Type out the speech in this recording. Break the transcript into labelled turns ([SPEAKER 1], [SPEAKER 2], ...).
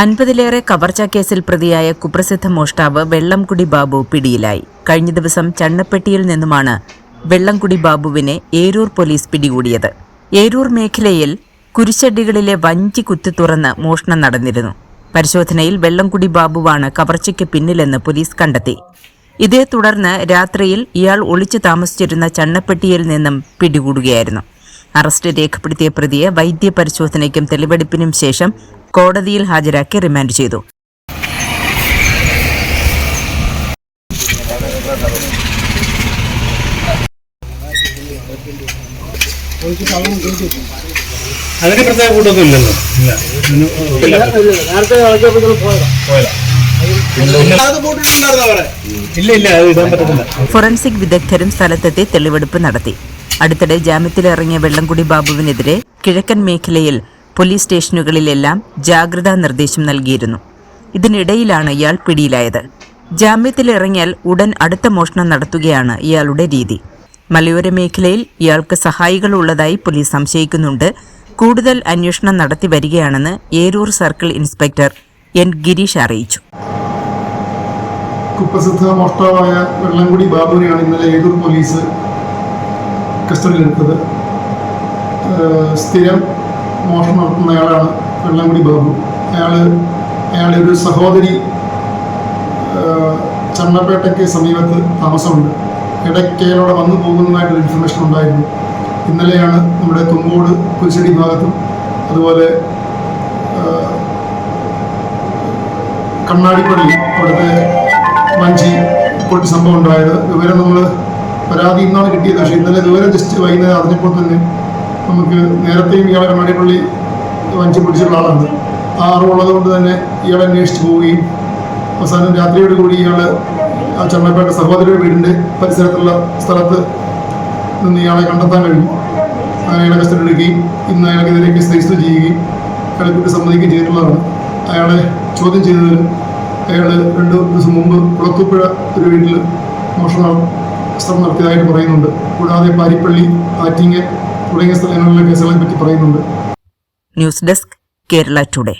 [SPEAKER 1] അൻപതിലേറെ കവർച്ചാ കേസിൽ പ്രതിയായ കുപ്രസിദ്ധ മോഷ്ടാവ് വെള്ളംകുടി ബാബു പിടിയിലായി. കഴിഞ്ഞ ദിവസം ചണ്ണപ്പെട്ടിയിൽ നിന്നുമാണ് വെള്ളംകുടി ബാബുവിനെ ഏരൂർ പോലീസ് പിടികൂടിയത്. ഏരൂർ മേഖലയിൽ കുരിശടികളിലെ വഞ്ചി കുത്തി തുറന്ന് മോഷണം നടന്നിരുന്നു. പരിശോധനയിൽ വെള്ളംകുടി ബാബുവാണ് കവർച്ചയ്ക്ക് പിന്നിലെന്ന് പോലീസ് കണ്ടെത്തി. ഇതേ തുടർന്ന് രാത്രിയിൽ ഇയാൾ ഒളിച്ചു താമസിച്ചിരുന്ന ചണ്ണപ്പെട്ടിയിൽ നിന്നും പിടികൂടുകയായിരുന്നു. അറസ്റ്റ് രേഖപ്പെടുത്തിയ പ്രതിയെ വൈദ്യപരിശോധനയ്ക്കും തെളിവെടുപ്പിനും ശേഷം കോടതിയിൽ ഹാജരാക്കി റിമാൻഡ് ചെയ്തു.
[SPEAKER 2] അതിന് പ്രത്യേക കൂട്ടൊന്നും ഇല്ലല്ലോ. ഇല്ല.
[SPEAKER 3] നേരത്തെ കളിച്ചപ്പോൾ പോയതാ.
[SPEAKER 2] പോയതാ. ഇല്ല ഇല്ല അത് ഇടാൻ പറ്റത്തില്ല.
[SPEAKER 1] ഫോറൻസിക് വിദഗ്ധരും സ്ഥലത്തെത്തി തെളിവെടുപ്പ് നടത്തി. അടുത്തിടെ ജാമ്യത്തിലിറങ്ങിയ വെള്ളംകുടി ബാബുവിനെതിരെ കിഴക്കൻ മേഖലയിൽ പോലീസ് സ്റ്റേഷനുകളിലെല്ലാം ജാഗ്രതാ നിർദ്ദേശം നൽകിയിരുന്നു. ഇതിനിടയിലാണ് ഇയാൾ പിടിയിലായത്. ജാമ്യത്തിലിറങ്ങിയാൽ ഉടൻ അടുത്ത മോഷണം നടത്തുകയാണ് ഇയാളുടെ രീതി. മലയോര മേഖലയിൽ ഇയാൾക്ക് സഹായികൾ ഉള്ളതായി പോലീസ് സംശയിക്കുന്നുണ്ട്. കൂടുതൽ അന്വേഷണം നടത്തി വരികയാണെന്ന് Eroor circle inspector N Girish അറിയിച്ചു.
[SPEAKER 4] കുപ്രസിദ്ധ മോഷ്ടാവായ വെള്ളംകുടി ബാബുവിനെയാണ് ഇന്നലെ ഏരൂർ പോലീസ് കസ്റ്റഡിയിലെടുത്തത്. സ്ഥിരം മോഷണം നടത്തുന്ന അയാളാണ് വെള്ളംകുടി ബാബു. അയാൾ അയാളുടെ ഒരു സഹോദരി ചണ്ണപ്പേട്ടയ്ക്ക് സമീപത്ത് താമസമുണ്ട്. ഇടയ്ക്ക് അയാളോടെ വന്നു പോകുന്നതായിട്ടൊരു ഇൻഫർമേഷൻ ഉണ്ടായിരുന്നു. ഇന്നലെയാണ് നമ്മുടെ തുമ്പോട് കുരിശടി ഭാഗത്തും അതുപോലെ കണ്ണാടിപ്പള്ളി അവിടുത്തെ വഞ്ചി പൊട്ടി സംഭവം ഉണ്ടായത്. വിവരം നമ്മൾ പരാതി ഇന്നാണ് കിട്ടിയത്. പക്ഷേ ഇന്നലെ വിവരം ജസ്റ്റ് വൈകുന്നേരം അറിഞ്ഞപ്പോൾ തന്നെ നമുക്ക് നേരത്തെയും ഇയാളെ മണിപ്പള്ളി വഞ്ചി പിടിച്ചിട്ടുള്ള ആളാണ്. ആ അറിവുള്ളത് കൊണ്ട് തന്നെ ഇയാളെ അന്വേഷിച്ച് പോവുകയും അവസാനം രാത്രിയോട് കൂടി ഇയാൾ ആ ചെണ്ണപ്പേട്ട സഹോദരിയുടെ വീടിന്റെ പരിസരത്തുള്ള സ്ഥലത്ത് നിന്ന് ഇയാളെ കണ്ടെത്താൻ കഴിഞ്ഞു. അങ്ങനെ അയാളെ കസ്റ്റഡി എടുക്കുകയും ഇന്ന് അയാൾക്കെതിരെ കേസ് രജിസ്റ്റർ ചെയ്യുകയും അയാളെ കുട്ടി സമ്മതിക്കുകയും ചെയ്തിട്ടുള്ളതാണ്. അയാളെ ചോദ്യം ചെയ്തതിൽ അയാൾ രണ്ട് ദിവസം മുമ്പ് കുളത്തൂപ്പുഴ ഒരു വീട്ടിൽ മോഷണ നടത്തിയതായിട്ട് പറയുന്നുണ്ട്. കൂടാതെ പാരിപ്പള്ളി ആറ്റിങ്ങൽ തുടങ്ങിയ സ്ഥലങ്ങളിലെ കേസുകളെ പറ്റി പറയുന്നുണ്ട്.
[SPEAKER 1] News desk Kerala today.